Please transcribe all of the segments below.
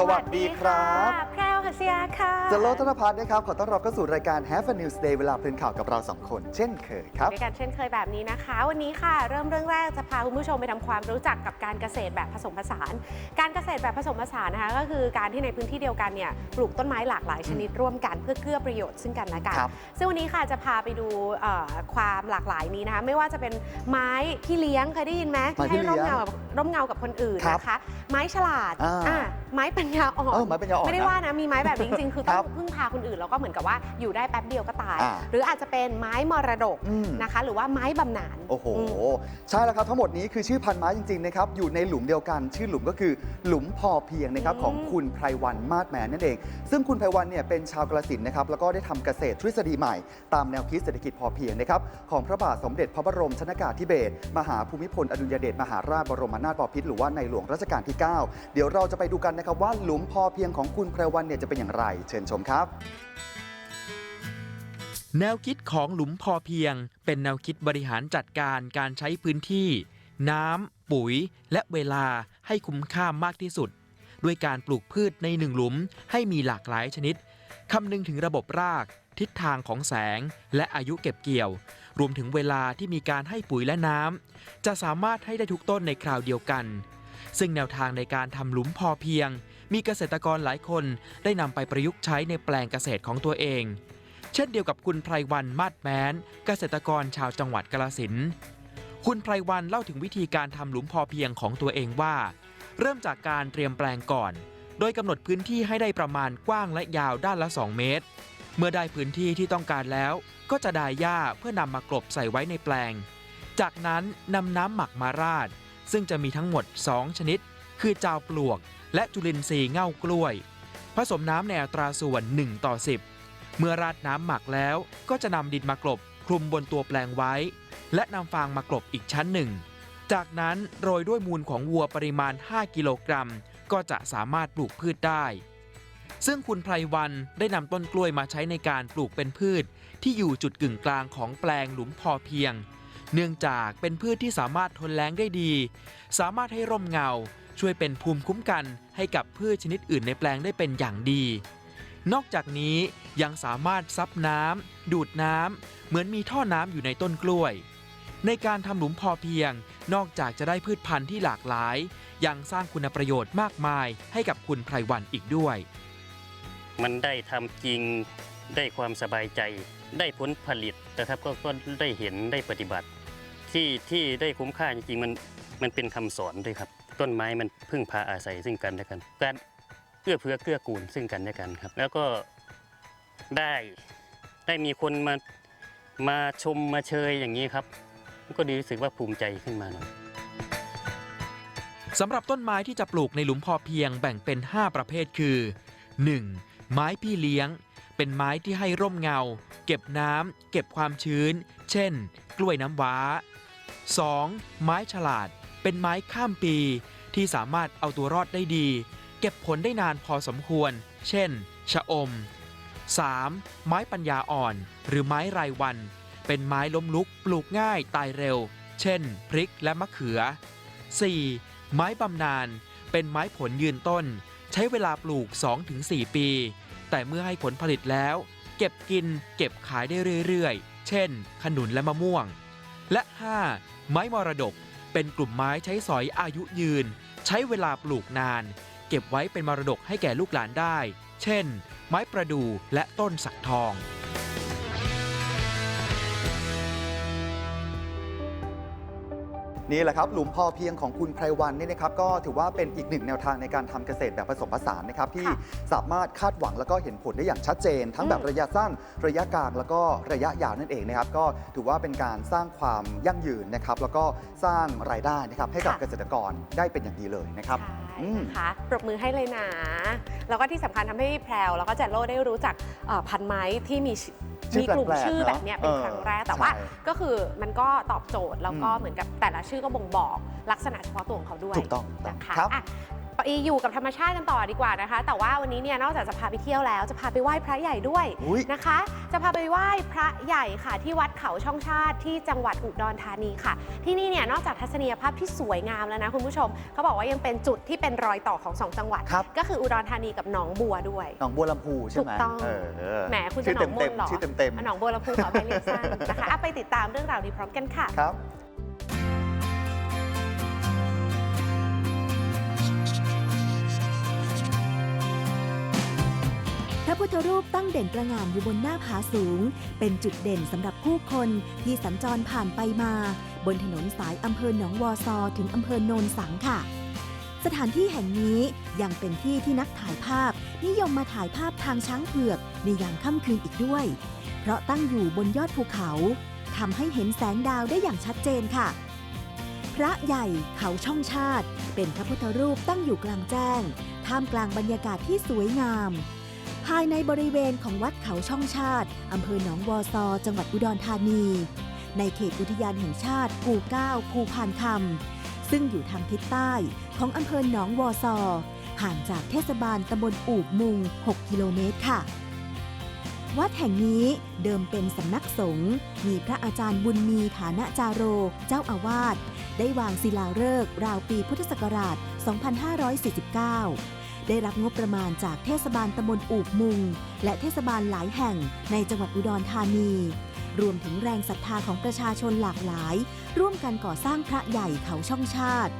สวัสดีครับะแพรวหัสยาค่ะเจโรธนพัฒน์นะครับ ขอต้อนรับเข้าสู่รายการ Have a News Day เวลาเพลินข่าวกับเราสองคนเช่นเคยครับด้วยกันเช่นเคยแบบนี้นะคะ วันนี้ค่ะ เริ่มเรื่องแรกจะพาคุณผู้ชมไปทำความรู้จักกับการเกษตรแบบผสมผสาน การเกษตรแบบผสมผสานนะคะ ก็คือการที่ในพื้นที่เดียวกันเนี่ยปลูกต้นไม้หลากหลายชนิดร่วมกันเพื่อเกื้อประโยชน์ซึ่งกันและกันครับซึ่งวันนี้ค่ะจะพาไปดูเอ่อความหลากหลายนี้นะคะ ไม่ว่าจะเป็นไม้ที่เลี้ยงเคยได้ยินไหมไม้ที่ให้ร่มเลี้ยงเงากับร่มเงากับคนอื่นครับนะคะ ไม้ฉลาดอ่าอะ ไม้ปัญญาอ่อน เออไม้ปัญญาอ่อนไม่ได้นะว่านะ มีไม้แบบนี้จริงๆ คือต้คอรังบพึ่งพาคนอื่นแล้วก็เหมือนกับว่าอยู่ได้แป๊บเดียวก็ตาย อ่าหรืออาจจะเป็นไม้มรดกอืม นะคะ หรือว่าไม้บำนาญโอ้โหอืมใช่แล้วครับทั้งหมดนี้คือชื่อพันไม้จริงๆนะครับอยู่ในหลุมเดียวกัน ชื่อหลุมก็คือหลุมพอเพียงนะครับอืม ของคุณไพรวันมาศแมนนั่นเอง ซึ่งคุณไพรวันเนี่ยเป็นชาวกระสินธุ์นะครับแล้วก็ได้ทำเกษตรทฤษฎีใหม่ ตามแนวคิดเศรษฐกิจพอเพียงนะครับของพระบาทสมเด็จพระบรมชนากาธิเบศรมหาภูมิพลอดุลยเดชมหาราชบรมนาถบพิตรหรือว่าในหลวงรัชกาลที่ 9 เดี๋ยวเราจะไปดูกันนะครับว่าหลุมพอเพียงของคุณไพรวันเนี่ยจะเป็นอย่างไร เชิญชมครับ แนวคิดของหลุมพอเพียง เป็นแนวคิดบริหารจัดการการใช้พื้นที่ น้ำปุ๋ย และเวลาให้คุ้มค่ามากที่สุด ด้วยการปลูกพืชในหนึ่งหลุมให้มีหลากหลายชนิดคำนึงถึงระบบรากทิศทางของแสงและอายุเก็บเกี่ยว รวมถึงเวลาที่มีการให้ปุ๋ยและน้ำจะสามารถให้ได้ทุกต้นในคราวเดียวกัน ซึ่งแนวทางในการทำหลุมพอเพียง มีเกษตรกรหลายคนได้นำไปประยุกต์ใช้ในแปลงเกษตรของตัวเอง เช่นเดียวกับคุณไพรวันมาดแม้น เกษตรกรชาวจังหวัดกาลสินคุณไพรวันเล่าถึงวิธีการทำหลุมพอเพียงของตัวเองว่า เริ่มจากการเตรียมแปลงก่อน โดยกำหนดพื้นที่ให้ได้ประมาณกว้างและยาวด้านละ 2 เมตร เมื่อได้พื้นที่ที่ต้องการแล้ว ก็จะดายหญ้าเพื่อนำมากลบใส่ไว้ในแปลง จากนั้นนำน้ำหมักมาราด ซึ่งจะมีทั้งหมด 2 ชนิด คือจาวปลวก และจุลินทรีย์เง่ากล้วย ผสมน้ำในอัตราส่วน 1 ต่อ 10 เมื่อราดน้ำหมักแล้วก็จะนำดินมากลบคลุมบนตัวแปลงไว้ และนำฟางมากลบอีกชั้นหนึ่ง จากนั้นโรยด้วยมูลของวัวปริมาณ 5 กิโลกรัม ก็จะสามารถปลูกพืชได้ซึ่งคุณไพรวันได้นำต้นกล้วยมาใช้ในการปลูกเป็นพืช ที่อยู่จุดกึ่งกลางของแปลงหลุมพอเพียง เนื่องจากเป็นพืชที่สามารถทนแล้งได้ดี สามารถให้ร่มเงา ช่วยเป็นภูมิคุ้มกันให้กับพืชชนิดอื่นในแปลงได้เป็นอย่างดี นอกจากนี้ยังสามารถซับน้ำดูดน้ำเหมือนมีท่อน้ำอยู่ในต้นกล้วย ในการทำหลุมพอเพียง นอกจากจะได้พืชพันธุ์ที่หลากหลาย ยังสร้างคุณประโยชน์มากมายให้กับคุณไพรวันอีกด้วย มันได้ทำจริงได้ความสบายใจ ได้ผลผลิตนะครับก็ก็ได้เห็นได้ปฏิบัติ ที่ที่ได้คุ้มค่าจริงๆมันมันเป็นคำสอนด้วยครับ ต้นไม้มันพึ่งพาอาศัยซึ่งกันและกัน การเอื้อเฟื้อเกื้อกูลซึ่งกันและกันครับ แล้วก็ได้ได้มีคนมามาชมมาเชยอย่างนี้ครับก็ดีรู้สึกว่าภูมิใจขึ้นมาหน่อย สำหรับต้นไม้ที่จะปลูกในหลุมพอเพียงแบ่งเป็น 5 ประเภทคือ 1. ไม้พี่เลี้ยง เป็นไม้ที่ให้ร่มเงา เก็บน้ำเก็บความชื้น เช่น กล้วยน้ำว้า 2. ไม้ฉลาด เป็นไม้ข้ามปี ที่สามารถเอาตัวรอดได้ดี เก็บผลได้นานพอสมควร เช่น ชะอม 3. ไม้ปัญญาอ่อน หรือไม้รายวัน เป็นไม้ล้มลุกปลูกง่ายตายเร็ว เช่น พริกและมะเขือ 4. ไม้บำนาญเป็นไม้ผลยืนต้น ใช้เวลาปลูก 2-4 ปี แต่เมื่อให้ผลผลิตแล้ว ก็บกินเก็บขายได้เรื่อยๆ เช่น ขนุนและมะม่วง และ 5. ไม้มรดก เป็นกลุ่มไม้ใช้สอยอายุยืน ใช้เวลาปลูกนาน เก็บไว้เป็นมรดกให้แก่ลูกหลานได้ เช่น ไม้ประดู่และต้นสักทอง นี่แหละครับหลุมพอเพียงของคุณไพรวันนี่นะครับก็ถือว่าเป็นอีกหนึ่งแนวทางในการทำเกษตรแบบผสมผสานนะครับที่ค่ะสามารถคาดหวังแล้วก็เห็นผลได้อย่างชัดเจน ทั้งอืมแบบระยะสั้นระยะกลางแล้วก็ระยะยาวนั่นเองนะครับก็ถือว่าเป็นการสร้างความยั่งยืนนะครับแล้วก็สร้างรายได้นะครับให้กับเกษตรกรได้เป็นอย่างดีเลยนะครับ ใช่อืมนะคะปรบมือให้เลยนะ แล้วก็ที่สำคัญทำให้แพรวแล้วก็แจนโลได้รู้จักเอ่อพันไม้ที่มีชื่อชื่อ มีกลุ่มแปลกๆชื่อเนอะแบบเนี้ยเป็นเออครั้งแรกแต่ว่าใช่ก็คือมันก็ตอบโจทย์แล้วก็อืมเหมือนกับแต่ละชื่อก็บ่งบอกลักษณะเฉพาะตัวของเขาด้วยถูกต้องถูกต้องนะคะครับอะ ไปอยู่กับธรรมชาติกันต่อดีกว่านะคะ แต่ว่าวันนี้เนี่ยนอกจากจะพาไปเที่ยวแล้วจะพาไปไหว้พระใหญ่ด้วยอุ๊ย นะคะ จะพาไปไหว้พระใหญ่ค่ะ ที่วัดเขาช่องชาติที่จังหวัดอุดรธานีค่ะ ที่นี่เนี่ยนอกจากทัศนียภาพที่สวยงามแล้วนะคุณผู้ชมเขาบอกว่ายังเป็นจุดที่เป็นรอยต่อของสองจังหวัด ครับ ก็คืออุดรธานีกับหนองบัวด้วย หนองบัวลำพูใช่ไหมถูกต้องเออแหมคุณจะชื่อหนองมเต็นมต์เหรอๆชื่อเต็มหนองบัวลำพูขอไปเรียกสั้นนะคะอะไปติดตามเรื่องราวนี้พร้อมกันค่ะ ๆครับ ระพุทธรูปตั้งเด่นประหงานอยู่บนหน้าผาสูง เป็นจุดเด่นสำหรับผู้คนที่สัญจรผ่านไปมา บนถนนสายอำเภอหนองวอซอถึงอำเภอโนนสังค่ะ สถานที่แห่งนี้ยังเป็นที่ที่นักถ่ายภาพ นิยมมาถ่ายภาพทางช้างเผือกในยามค่ำคืนอีกด้วย เพราะตั้งอยู่บนยอดภูเขาทำให้เห็นแสงดาวได้อย่างชัดเจนค่ะ พระใหญ่เขาช่องชาติ เป็นพระพุทธรูปตั้งอยู่กลางแจ้ง ท่ามกลางบรรยากาศที่สวยงาม ภายในบริเวณของวัดเขาช่องชาติ อำเภอหนองวอซอ จังหวัดอุดรธานี ในเขตอุทยานแห่งชาติภูเก้าภูพานคำซึ่งอยู่ทางทิศใต้ของอำเภอหนองวอซอ ห่างจากเทศบาลตำบลอูบมุง 6 กิโลเมตรค่ะ วัดแห่งนี้เดิมเป็นสำนักสงฆ์มีพระอาจารย์บุญมีฐานะจาโร เจ้าอาวาสได้วางศิลาฤกษ์ราวปีพุทธศักราช 2549 ได้รับงบประมาณจากเทศบาลตำบลอูบมุง และเทศบาลหลายแห่งในจังหวัดอุดรธานี รวมถึงแรงศรัทธาของประชาชนหลากหลาย ร่วมกันก่อสร้างพระใหญ่เขาช่องชาติ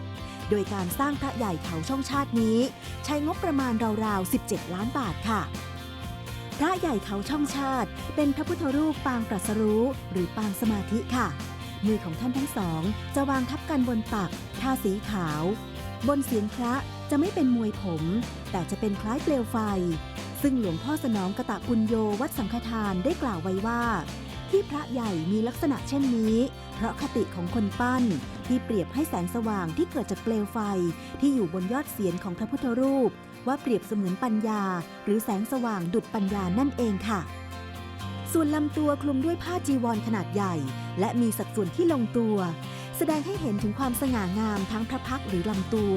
โดยการสร้างพระใหญ่เขาช่องชาตินี้ ใช้งบประมาณราวๆ 17 ล้านบาทค่ะ พระใหญ่เขาช่องชาติ เป็นพระพุทธรูปปางตรัสรู้หรือปางสมาธิค่ะ มือของท่านทั้งสอง จะวางทับกันบนปักทาสีขาว บนเสียงพระ จะไม่เป็นมวยผม แต่จะเป็นคล้ายเปลวไฟ ซึ่งหลวงพ่อสนองกะตะปุญโยวัดสังฆทานได้กล่าวไว้ว่า ที่พระใหญ่มีลักษณะเช่นนี้ เพราะคติของคนปั้น ที่เปรียบให้แสงสว่างที่เกิดจากเปลวไฟที่อยู่บนยอดเสียนของพระพุทธรูป ว่าเปรียบเสมือนปัญญา หรือแสงสว่างดุจปัญญานั่นเองค่ะส่วนลำตัวคลุมด้วยผ้าจีวรขนาดใหญ่ และมีสัดส่วนที่ลงตัว แสดงให้เห็นถึงความสง่างามทั้งพระพักหรือลำตัว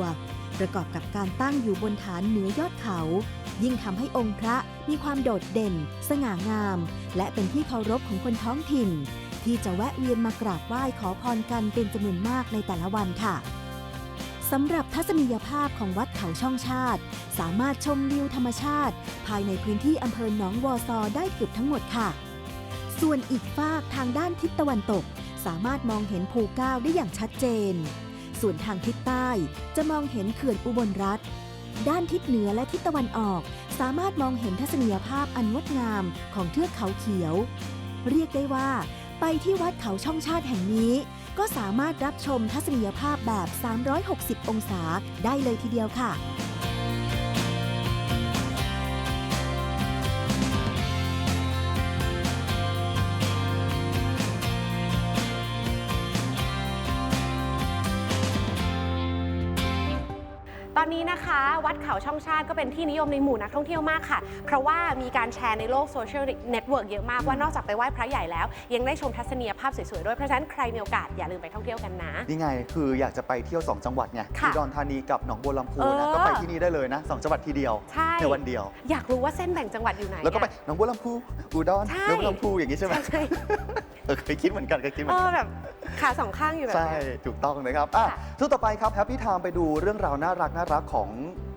ประกอบกับการตั้งอยู่บนฐานเหนือยอดเขา ยิ่งทำให้องค์พระมีความโดดเด่น สง่างาม และเป็นที่เคารพของคนท้องถิ่น ที่จะแวะเวียนมากราบไหว้ขอพรกันเป็นจำนวนมากในแต่ละวันค่ะสำหรับทัศนียภาพของวัดเขาช่องชาติ สามารถชมวิวธรรมชาติ ภายในพื้นที่อำเภอหนองวอซอได้เกือบทั้งหมดค่ะ ส่วนอีกฝากทางด้านทิศตะวันตก สามารถมองเห็นภูเก้าได้อย่างชัดเจน ส่วนทางทิศใต้จะมองเห็นเขื่อนอุบลรัฐ ด้านทิศเหนือและทิศตะวันออก สามารถมองเห็นทัศนียภาพอันงดงามของเทือกเขาเขียว เรียกได้ว่า ไปที่วัดเขาช่องชาติแห่งนี้ ก็สามารถรับชมทัศนียภาพแบบ 360 องศาได้เลยทีเดียวค่ะ วัดเขาช่องชาติก็เป็นที่นิยมในหมู่นักท่องเที่ยวมากค่ะ เพราะว่ามีการแชร์ในโลกโซเชียลเน็ตเวิร์กเยอะมากว่านอกจากไปไหว้พระใหญ่แล้ว ยังได้ชมทัศนียภาพสวยๆด้วยเพราะฉะนั้นใครมีโอกาสอย่าลืมไปท่องเที่ยวกันนะ นี่ไง คืออยากจะไปเที่ยว 2 จังหวัดไงค่ะอุดรธานีกับหนองบัวลำพูเอนะอก็ไปที่นี่ได้เลยนะสองจังหวัดทีเดียวใช่ในวันเดียว อยากรู้ว่าเส้นแบ่งจังหวัดอยู่ไหนแล้วก็ไปอะ หนองบัวลำพูอุดรใช่ หนองบัวลำพูอย่างนี้ใช่ไหม ใช่ใช่ เออเคยคิดเหมือนกันเคยคิดเหมืเออนอกัน แบบขาสองข้างอยู่แบบใช่ เนี้ย ถูกต้องนะครับอะค่ะช่วงต่อไปครับแฮปปี้ไทม์ไปดูเรื่องราวน่ารักน่ารักของ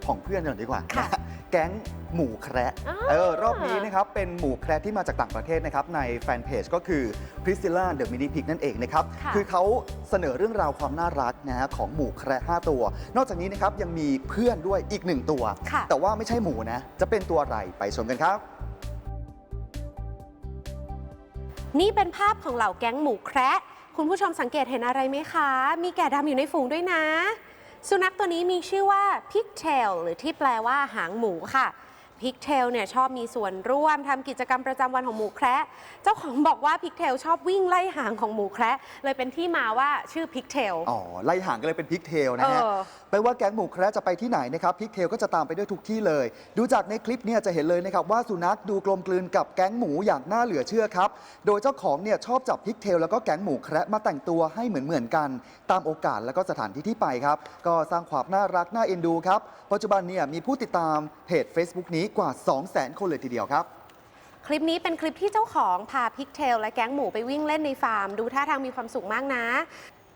ของเพื่อนกันหน่อยดีกว่าค่ะ นะแก๊งหมูแคระอ่า เออรอบนี้นะครับ เป็นหมูแคระที่มาจากต่างประเทศนะครับ ในแฟนเพจก็คือ Priscilla the Mini Pig นั่นเองนะครับค่ะอเขาเสนอเรื่องราวความน่ารักนะฮะของหมูแคระ5ตัว นอกจากนี้นะครับยังมีเพื่อนด้วยอีกหนึ่งตัว ค่ะ แต่ว่าไม่ใช่หมูนะ จะเป็นตัวอะไรไปชมกันครับ นี่เป็นภาพของเหล่าแก๊งหมูแคระคุณผู้ชมสังเกตเห็นอะไรไหมคะ มีแกะดำอยู่ในฝูงด้วยนะ สุนัขตัวนี้มีชื่อว่าพิกเทลหรือที่แปลว่าหางหมูค่ะ พิกเทลเนี่ยชอบมีส่วนร่วมทำกิจกรรมประจำวันของหมูแคระเจ้าของบอกว่าพิกเทลชอบวิ่งไล่หางของหมูแคระเลยเป็นที่มาว่าชื่อพิกเทลอ๋อไล่ห่างกันเลยเป็นพิกเทลนะฮะเออไม่ว่าแก๊งหมูแคระจะไปที่ไหนนะครับพิกเทลก็จะตามไปด้วยทุกที่เลย ดูจากในคลิปเนี่ยจะเห็นเลยนะครับว่าสุนัขดูกลมกลืนกับแก๊งหมูอย่างน่าเหลือเชื่อครับโดยเจ้าของเนี่ยชอบจับพิกเทลแล้วก็แก๊งหมูแคระมาแต่งตัวให้เหมือนเหมือนๆกัน ตามโอกาสแล้วก็สถานที่ที่ไปครับก็สร้างความน่ารักน่าเอ็นดูครับปัจจุบันเนี่ยมีผู้ติดตามเพจ Facebook นี้กว่า 200,000 คนเลยทีเดียวครับ คลิปนี้เป็นคลิปที่เจ้าของพาพิกเทลและแก๊งหมูไปวิ่งเล่นในฟาร์ม ดูท่าทางมีความสุขมากนะ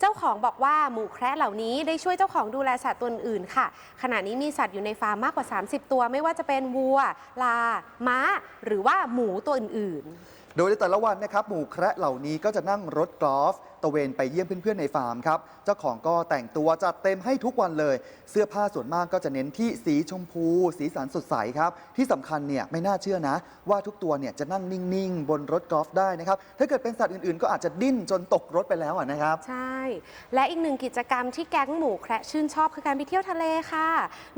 เจ้าของบอกว่าหมูแคระเหล่านี้ได้ช่วยเจ้าของดูแลสัตว์ตัวอื่นๆค่ะ ขณะนี้มีสัตว์อยู่ในฟาร์มมากกว่า 30 ตัว ไม่ว่าจะเป็นวัว ลา ม้า หรือว่าหมูตัวอื่นๆ โดยในแต่ละวันนะครับหมู่แคระเหล่านี้ก็จะนั่งรถกอล์ฟ ตะเวนไปเยี่ยมเพื่อนๆในฟาร์มครับ เจ้าของก็แต่งตัวจัดเต็มให้ทุกวันเลย เสื้อผ้าส่วนมากก็จะเน้นที่สีชมพู สีสันสดใสครับ ที่สำคัญเนี่ยไม่น่าเชื่อนะ ว่าทุกตัวเนี่ยจะนั่งนิ่งๆ บนรถกอล์ฟได้นะครับ ถ้าเกิดเป็นสัตว์อื่นๆ ก็อาจจะดิ้นจนตกรถไปแล้วนะครับ ใช่ และอีกหนึ่งกิจกรรมที่แก๊งหมูแคระชื่นชอบคือการไปเที่ยวทะเลค่ะ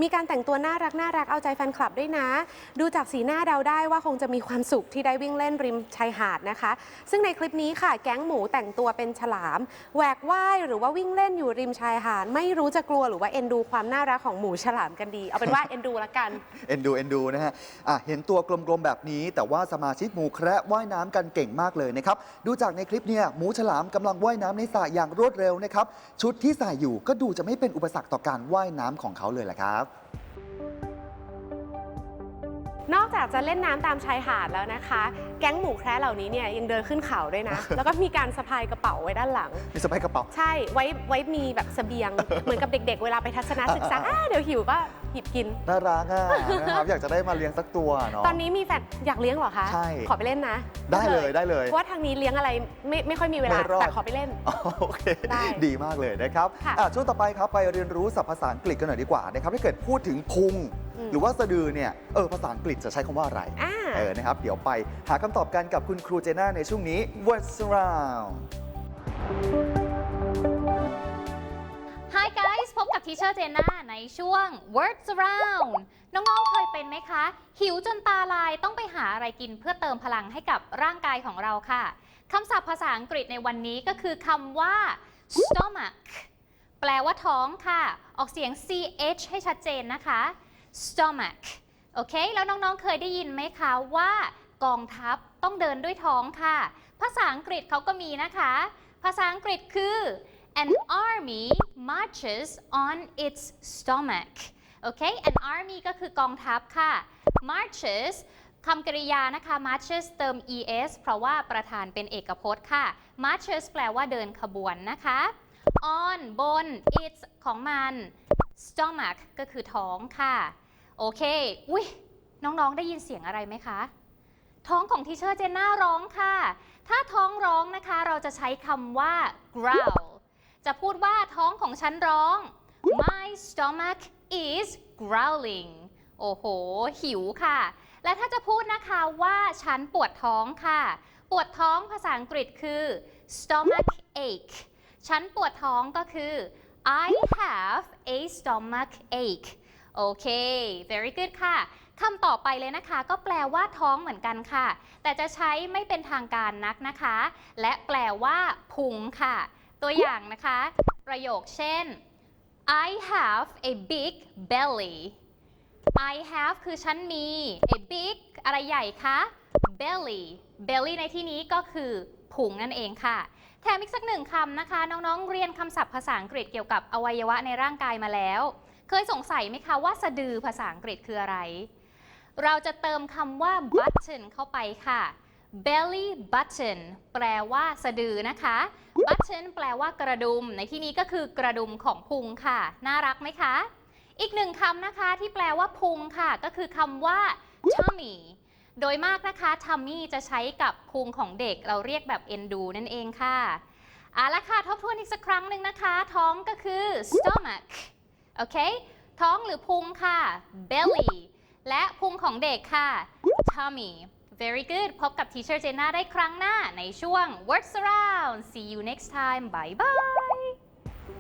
มีการแต่งตัวน่ารักน่ารักเอาใจแฟนคลับด้วยนะ ดูจากสีหน้าเดาได้ว่าคงจะมีความสุขที่ได้วิ่งเล่นริมชายหาดนะคะ ซึ่งในคลิปนี้ค่ะแก๊งหมูแต่งตัวเป็นฉลาม แหวกว่ายหรือว่าวิ่งเล่นอยู่ริมชายหาดไม่รู้จะกลัวหรือว่าเอ็นดูความน่ารักของหมูฉลามกันดี เอาเป็นว่าเอ็นดูละกัน เอ็นดูเอ็นดูนะฮะอะเห็นตัวกลมๆแบบนี้ แต่ว่าสมาชิกหมูแคระว่ายน้ำกันเก่งมากเลยนะครับ ดูจากในคลิปเนี่ยหมูฉลามกำลังว่ายน้ำในสระอย่างรวดเร็วนะครับ ชุดที่ใส่อยู่ก็ดูจะไม่เป็นอุปสรรคต่อการว่ายน้ำของเขาเลยแหละครับ นอกจากจะเล่นน้ำตามชายหาดแล้วนะคะ แก๊งหมูแคระเหล่านี้เนี่ยยังเดินขึ้นเขาด้วยนะ แล้วก็มีการสะพายกระเป๋าไว้ด้านหลัง มีสะพายกระเป๋า ใช่ไว้ไว้มีแบบเสบียง เหมือนกับเด็ก ๆ เวลาไปทัศนศึกษาอ่าเดี๋ยวหิวก็ หยิบกิน น่ารักอะ นะครับอยากจะได้มาเลี้ยงสักตัวเนาะ ตอนนี้มีแฟนอยากเลี้ยงเหรอคะ ใช่ขอไปเล่นนะได้เลยได้เลยเพราะว่าทางนี้เลี้ยงอะไรไม่ไม่ค่อยมีเวลา ไม่รอด แต่ขอไปเล่นอ๋อโอเค ได้ดีมากเลยนะครับค่ะ อะช่วงต่อไปครับไปเรียนรู้ศัพท์ภาษาอังกฤษกันหน่อยดีกว่านะครับถ้าเกิดพูดถึงพุงอืมหรือว่าสะดือเนี่ยเออภาษาอังกฤษจะใช้คำว่าอะไร อ่า เออ นะครับ เดี๋ยวไปหาคำตอบกันกับคุณครูเจน่าในช่วงนี้ What's Around Hi guys พบกับทีเชอร์เจน่าในช่วง Words Around น้องๆ เคยเป็นไหมคะ หิวจนตาลายต้องไปหาอะไรกินเพื่อเติมพลังให้กับร่างกายของเราค่ะคำศัพท์ภาษาอังกฤษในวันนี้ก็คือคำว่า stomach แปลว่าท้องค่ะ ออกเสียง ch ให้ชัดเจนนะคะ stomach โอเค แล้วน้องๆ เคยได้ยินไหมคะว่ากองทัพต้องเดินด้วยท้องค่ะ ภาษาอังกฤษเขาก็มีนะคะ ภาษาอังกฤษคือ An army marches on its stomach โอเค An army ก็คือกองทัพค่ะ marches คำกริยานะคะ marches เติม es เพราะว่าประธานเป็นเอกพจน์ค่ะ marches แปลว่าเดินขบวนนะคะ on บน its ของมัน stomach ก็คือท้องค่ะ โอเค อุ้ยน้อง ๆ ได้ยินเสียงอะไรไหมคะ ท้องของทีเชอร์เจนน่าร้องค่ะ ถ้าท้องร้องนะคะ เราจะใช้คำว่า growl จะพูดว่าท้องของฉันร้อง my stomach is growling โอ้โห หิวค่ะ และถ้าจะพูดนะคะว่าฉันปวดท้องค่ะ ปวดท้องภาษาอังกฤษคือ stomach ache ฉันปวดท้องก็คือ I have a stomach ache โอเค very good ค่ะคำต่อไปเลยนะคะ ก็แปลว่าท้องเหมือนกันค่ะ แต่จะใช้ไม่เป็นทางการนักนะคะ และแปลว่าพุงค่ะ ตัวอย่างนะคะ ประโยคเช่น I have a big belly I have คือฉันมี a big อะไรใหญ่คะ belly belly ในที่นี้ก็คือพุงนั่นเองค่ะ แถมอีกสักหนึ่งคำนะคะ น้องๆ เรียนคำศัพท์ภาษาอังกฤษเกี่ยวกับอวัยวะในร่างกายมาแล้ว เคยสงสัยไหมคะว่าสะดือภาษาอังกฤษคืออะไร เราจะเติมคำว่า button เข้าไปค่ะ belly button แปลว่าสะดือนะคะ button แปลว่ากระดุม ในที่นี้ก็คือกระดุมของพุงค่ะ น่ารักไหมคะ อีกหนึ่งคำนะคะที่แปลว่าพุงค่ะ ก็คือคำว่า tummy โดยมากนะคะ tummy จะใช้กับพุงของเด็ก เราเรียกแบบเอ็นดูนั่นเองค่ะเอาละค่ะ ทบทวนอีกสักครั้งหนึ่งนะคะ ท้องก็คือ stomach โอเค ท้องหรือพุงค่ะ belly และพุงของเด็กค่ะ tummy very good พบกับ Teacher Jenna ได้ครั้งหน้าในช่วง Words Around see you next time bye bye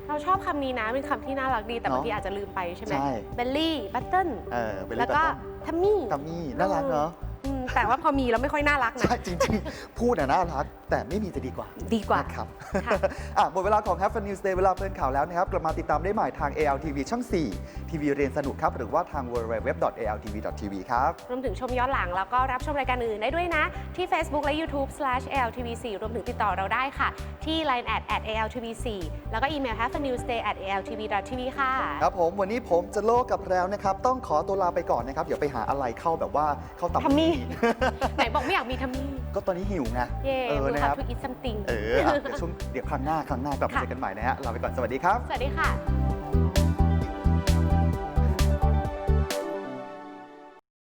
เราชอบคำนี้นะเป็นคำที่น่ารักดีแต่เนอะบางทีอาจจะลืมไปใช่ไหมใช่ เบลลี่บัตเติ้ลเออเป็นแล้วเรื่องก็แบบทัมมี่กัมมี่น่ารักเนาะอืมแต่ว่าพอมีแล้วไม่ค่อยน่ารักนะ ใช่จริงๆ พูดน่ะน่ารักแต่ไม่มีจะดีกว่าดีกว่า นะครับค่ะอะหมดเวลาของ Have a News Day เวลาเพลินข่าวแล้วนะครับ กลับมาติดตามได้ใหม่ทาง ALTV ช่อง 4 ทีวีเรียนสนุกครับ หรือว่าทาง www.altv.tv ครับ รวมถึงชมย้อนหลังแล้วก็รับชมรายการอื่นได้ด้วยนะ ที่ Facebook และ YouTube/altv4 รวมถึงติดต่อเราได้ค่ะ ที่ line at @altv4 แล้วก็อีเมล have a news day at altv.tv ค่ะ ครับผมวันนี้ผมจะโลกกับแพรวนะครับ ต้องขอตัวลาไปก่อนนะครับ เดี๋ยวไปหาอะไรเข้าแบบว่าเข้าตับทัมมี่ ไหนบอกไม่อยากมีทัมมี่ ก็ตอนนี้หิวไงเย่เออ we'll นะครับ have to eat something เอออะเดี๋ยวช่วงเดี๋ยวครั้งหน้าครั้งหน้ากลับมาค่ะเจอกันใหม่นะฮะลาไปก่อนสวัสดีครับ สวัสดีค่ะ